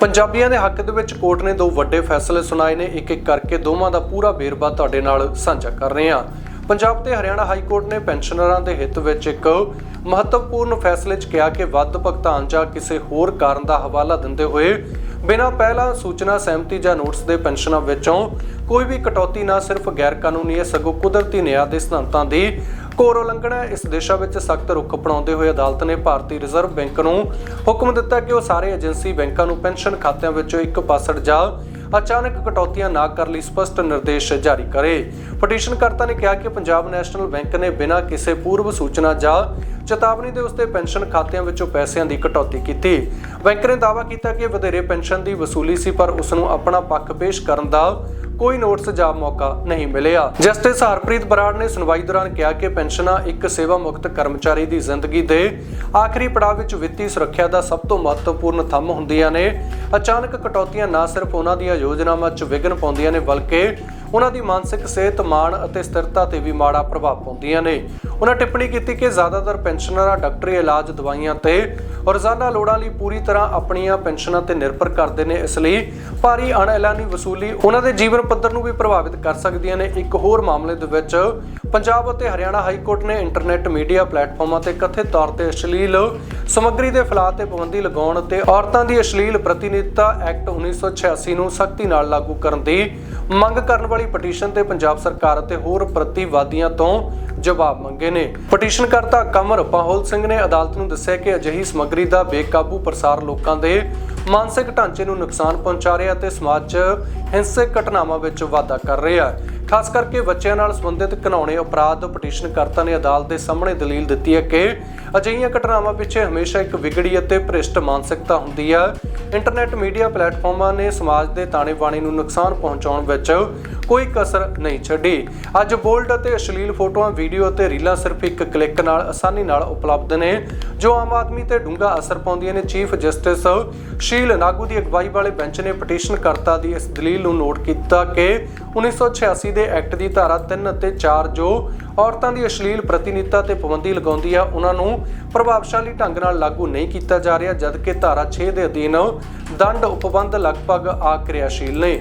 ਪੰਜਾਬੀਆਂ ਦੇ ਹੱਕ ਦੇ ਵਿੱਚ ਕੋਰਟ ਨੇ ਦੋ ਵੱਡੇ ਫੈਸਲੇ ਸੁਣਾਏ ਨੇ। ਇੱਕ ਇੱਕ ਕਰਕੇ ਦੋਵਾਂ ਦਾ ਪੂਰਾ ਵੇਰਵਾ ਤੁਹਾਡੇ ਨਾਲ ਸਾਂਝਾ ਕਰ ਰਹੇ ਹਾਂ। ਪੰਜਾਬ ਤੇ ਹਰਿਆਣਾ ਹਾਈ ਕੋਰਟ ਨੇ ਪੈਨਸ਼ਨਰਾਂ ਦੇ ਹਿੱਤ ਵਿੱਚ ਇੱਕ ਮਹੱਤਵਪੂਰਨ ਫੈਸਲੇ 'ਚ ਕਿਹਾ ਕਿ ਵੱਧ ਭੁਗਤਾਨ ਜਾਂ ਕਿਸੇ ਹੋਰ ਕਾਰਨ ਦਾ ਹਵਾਲਾ ਦਿੰਦੇ ਹੋਏ ਬਿਨਾਂ ਪਹਿਲਾਂ ਸੂਚਨਾ, ਸਹਿਮਤੀ ਜਾਂ ਨੋਟਿਸ ਦੇ ਪੈਨਸ਼ਨਾਂ ਵਿੱਚੋਂ ਕੋਈ ਵੀ ਕਟੌਤੀ ਨਾ ਸਿਰਫ ਗੈਰ ਕਾਨੂੰਨੀ ਹੈ, ਸਗੋਂ ਕੁਦਰਤੀ ਨਿਆਂ ਦੇ ਸਿਧਾਂਤਾਂ ਦੀ ਘੋਰ ਉਲੰਘਣਾ ਹੈ। ਇਸ ਦਿਸ਼ਾ ਵਿੱਚ ਸਖਤ ਰੁਖ ਅਪਣਾਉਂਦੇ ਹੋਏ ਅਦਾਲਤ ਨੇ ਭਾਰਤੀ ਰਿਜ਼ਰਵ ਬੈਂਕ ਨੂੰ ਹੁਕਮ ਦਿੱਤਾ ਕਿ ਉਹ ਸਾਰੇ ਏਜੰਸੀ ਬੈਂਕਾਂ ਨੂੰ ਪੈਨਸ਼ਨ ਖਾਤਿਆਂ ਵਿੱਚੋਂ ਇੱਕ ਪਾਸੜ ਜਾਂ ਅਚਾਨਕ ਕਟੌਤੀਆਂ ਨਾ ਕਰਨ ਲਈ ਸਪਸ਼ਟ ਨਿਰਦੇਸ਼ ਜਾਰੀ ਕਰੇ ਪਟੀਸ਼ਨਕਰਤਾ ਨੇ ਕਿਹਾ ਕਿ ਪੰਜਾਬ ਨੈਸ਼ਨਲ ਬੈਂਕ ਨੇ ਬਿਨਾਂ ਕਿਸੇ ਪੂਰਵ ਸੂਚਨਾ ਜਾਂ ਚੇਤਾਵਨੀ ਦੇ ਉਸਦੇ ਪੈਨਸ਼ਨ ਖਾਤਿਆਂ ਵਿੱਚੋਂ ਪੈਸਿਆਂ ਦੀ ਕਟੌਤੀ ਕੀਤੀ ਬੈਂਕ ਨੇ ਦਾਅਵਾ ਕੀਤਾ ਕਿ ਵਧੇਰੇ ਪੈਨਸ਼ਨ ਦੀ ਵਸੂਲੀ ਸੀ, ਪਰ ਉਸ ਨੂੰ ਆਪਣਾ ਪੱਖ ਪੇਸ਼ ਕਰਨ ਦਾ ਕੋਈ ਨੋਟਿਸ ਜਾਂ ਮੌਕਾ ਨਹੀਂ ਮਿਲਿਆ। ਜਸਟਿਸ ਹਰਪ੍ਰੀਤ ਬਰਾੜ ਨੇ ਸੁਣਵਾਈ ਦੌਰਾਨ ਕਿਹਾ ਕਿ ਪੈਨਸ਼ਨਾਂ ਇੱਕ ਸੇਵਾ ਮੁਕਤ ਕਰਮਚਾਰੀ ਦੀ ਜ਼ਿੰਦਗੀ ਦੇ ਆਖਰੀ ਪੜਾਅ ਵਿੱਚ ਵਿੱਤੀ ਸੁਰੱਖਿਆ ਦਾ ਸਭ ਤੋਂ ਮਹੱਤਵਪੂਰਨ ਥੰਮ ਹੁੰਦੀਆਂ ਨੇ। ਅਚਾਨਕ ਕਟੌਤੀਆਂ ਨਾ ਸਿਰਫ ਉਹਨਾਂ ਦੀਆਂ ਯੋਜਨਾਵਾਂ 'ਚ ਵਿਘਨ ਪਾਉਂਦੀਆਂ ਨੇ, ਬਲਕਿ ਉਹਨਾਂ ਦੀ ਮਾਨਸਿਕ, ਸਿਹਤ, ਮਾਣ ਅਤੇ ਸਥਿਰਤਾ ਤੇ ਵੀ ਮਾੜਾ ਪ੍ਰਭਾਵ ਪਾਉਂਦੀਆਂ ਨੇ। ਉਹਨਾਂ ਟਿੱਪਣੀ ਕੀਤੀ ਕਿ ਜ਼ਿਆਦਾਤਰ ਪੈਨਸ਼ਨਰਾਂ, ਡਾਕਟਰੀ ਇਲਾਜ, ਦਵਾਈਆਂ ਤੇ ਰੋਜ਼ਾਨਾ ਲੋੜਾਂ ਲਈ ਪੂਰੀ ਤਰ੍ਹਾਂ ਆਪਣੀਆਂ ਪੈਨਸ਼ਨਾਂ ਤੇ ਨਿਰਭਰ ਕਰਦੇ ਨੇ। ਇਸ ਲਈ ਭਾਰੀ ਅਣਐਲਾਨੀ ਵਸੂਲੀ ਉਹਨਾਂ ਦੇ ਜੀਵਨ ਪੱਧਰ ਨੂੰ ਵੀ ਪ੍ਰਭਾਵਿਤ ਕਰ ਸਕਦੀਆਂ ਨੇ। ਇੱਕ ਹੋਰ ਮਾਮਲੇ ਦੇ ਵਿੱਚ ਪੰਜਾਬ ਅਤੇ ਹਰਿਆਣਾ ਹਾਈ ਕੋਰਟ ਨੇ ਇੰਟਰਨੈਟ ਮੀਡੀਆ ਪਲੇਟਫਾਰਮਾਂ ਤੇ ਕਥਿਤ ਤੌਰ ਤੇ ਅਸ਼ਲੀਲ ਸਮੱਗਰੀ ਦੇ ਫੈਲਾਅ ਤੇ ਪਾਬੰਦੀ ਲਗਾਉਣ ਤੇ ਔਰਤਾਂ ਦੀ ਅਸ਼ਲੀਲ ਪ੍ਰਤੀਨਿਧਤਾ ਐਕਟ 1986 ਨੂੰ ਸਖਤੀ ਨਾਲ ਲਾਗੂ ਕਰਨ ਦੀ ਮੰਗ ਕਰਨ ਵਾਲੀ ਪਟੀਸ਼ਨ ਤੇ ਪੰਜਾਬ ਸਰਕਾਰ ਅਤੇ ਹੋਰ ਪ੍ਰਤੀਵਾਦੀਆਂ ਤੋਂ ਜਵਾਬ ਮੰਗੇ ਨੇ। ਪਟੀਸ਼ਨਕਰਤਾ ਕਮਰ ਪਾਹੋਲ ਸਿੰਘ ਨੇ ਅਦਾਲਤ ਨੂੰ ਦੱਸਿਆ ਕਿ ਅਜਿਹੀ ਸਮੱਗਰੀ ਦਾ ਬੇਕਾਬੂ ਪ੍ਰਸਾਰ ਲੋਕਾਂ ਦੇ ਮਾਨਸਿਕ ਢਾਂਚੇ ਨੂੰ ਨੁਕਸਾਨ ਪਹੁੰਚਾ ਰਿਹਾ ਤੇ ਸਮਾਜ 'ਚ ਹਿੰਸਕ ਘਟਨਾਵਾਂ ਵਿੱਚ ਵਾਧਾ ਕਰ ਰਿਹਾ ਹੈ। ਖਾਸ ਕਰਕੇ ਬੱਚਿਆਂ ਨਾਲ ਸੰਬੰਧਿਤ ਘਿਨਾਉਣੇ ਅਪਰਾਧ ਪਟੀਸ਼ਨਕਰਤਾ ਨੇ ਅਦਾਲਤ ਦੇ ਸਾਹਮਣੇ ਦਲੀਲ ਦਿੱਤੀ ਹੈ ਕਿ ਅਜਿਹੀਆਂ ਘਟਨਾਵਾਂ ਪਿੱਛੇ ਹਮੇਸ਼ਾ ਇੱਕ ਵਿਗੜੀ ਅਤੇ ਭ੍ਰਿਸ਼ਟ ਮਾਨਸਿਕਤਾ ਹੁੰਦੀ ਹੈ। ਇੰਟਰਨੈਟ ਮੀਡੀਆ ਪਲੇਟਫਾਰਮਾਂ ਨੇ ਸਮਾਜ ਦੇ ਤਾਣੇ-ਬਾਣੇ ਨੂੰ ਨੁਕਸਾਨ ਪਹੁੰਚਾਉਣ ਵਿੱਚ ਕੋਈ ਕਸਰ ਨਹੀਂ ਛੱਡੀ। ਅੱਜ ਬੋਲਡ ਅਤੇ ਅਸ਼ਲੀਲ ਫੋਟੋਆਂ, ਵੀਡੀਓ ਅਤੇ ਰੀਲਾਂ ਸਿਰਫ ਇੱਕ ਕਲਿੱਕ ਨਾਲ, ਆਸਾਨੀ ਨਾਲ ਉਪਲਬਧ ਨੇ, ਜੋ ਆਮ ਆਦਮੀ ਤੇ ਡੂੰਘਾ ਅਸਰ ਪਾਉਂਦੀਆਂ ਨੇ। ਚੀਫ ਜਸਟਿਸ ਸ਼ੀਲ ਨਾਗੂ ਦੀ ਅਗਵਾਈ ਵਾਲੇ ਬੈਂਚ ਨੇ ਪਟੀਸ਼ਨਕਰਤਾ ਦੀ ਇਸ ਦਲੀਲ ਨੂੰ ਨੋਟ ਕੀਤਾ ਕਿ 1986 ਦੇ ਐਕਟ ਦੀ ਧਾਰਾ 3 ਅਤੇ 4 ਜੋ ਔਰਤਾਂ ਦੀ ਅਸ਼ਲੀਲ ਪ੍ਰਤੀਨਿਧਤਾ ਤੇ ਪਾਬੰਦੀ ਲਗਾਉਂਦੀ ਆ, ਉਹਨਾਂ ਨੂੰ ਪ੍ਰਭਾਵਸ਼ਾਲੀ ਢੰਗ ਨਾਲ ਲਾਗੂ ਨਹੀਂ ਕੀਤਾ ਜਾ ਰਿਹਾ, ਜਦਕਿ ਧਾਰਾ 6 ਦੇ ਅਧੀਨ ਦੰਡ ਉਪਬੰਧ ਲਗਭਗ ਆਕਿਰਿਆਸ਼ੀਲ ਨੇ।